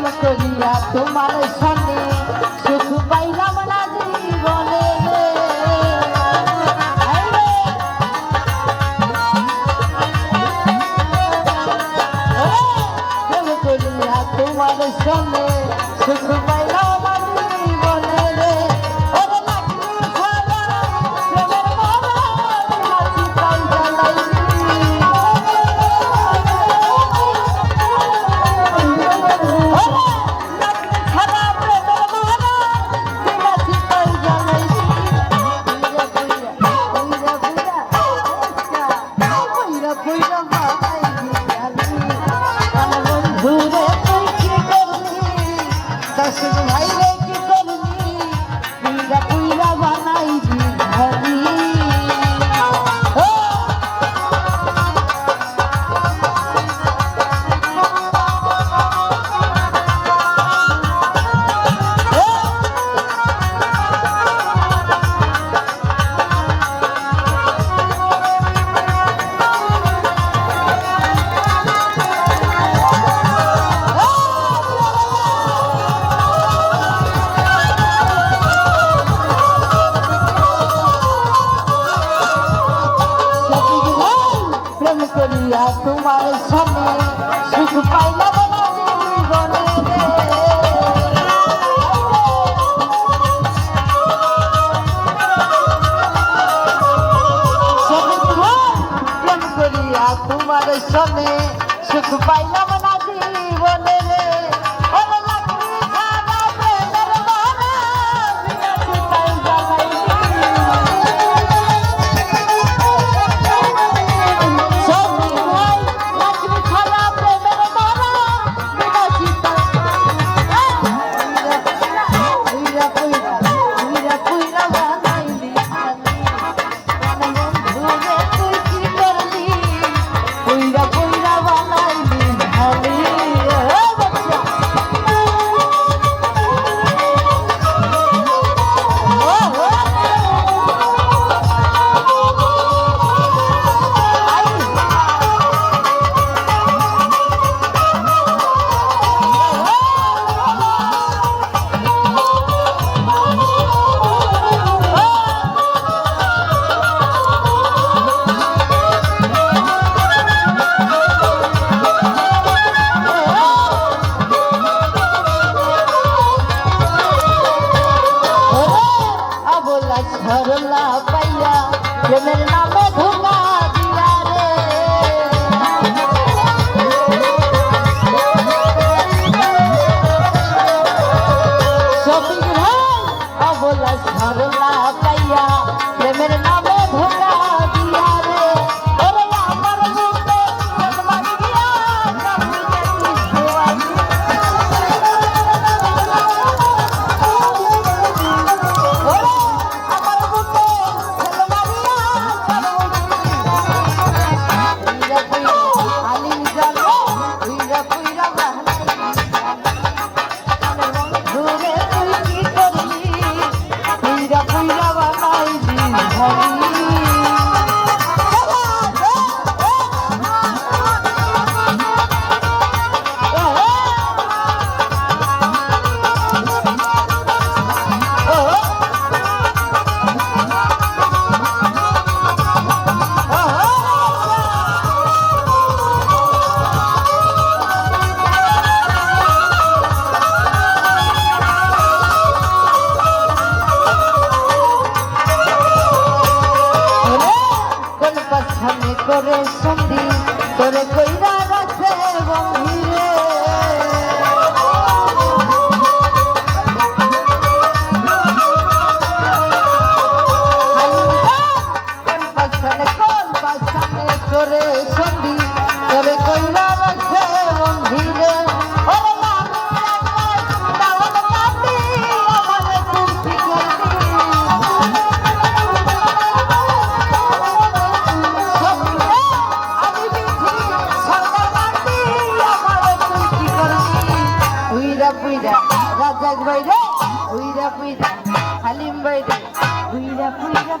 প্রেম করিয়া তোমার সনে সুখ পাইলাম না জীবনে। প্রেম করিয়া তোমার সনে তোমার সামনে সুখ পাইলাম না তোমার সামনে সুখ পাইলাম 人们 রাজ ভাই রে উইরা পুইরা হালিম ভাই রে উইরা পুইরা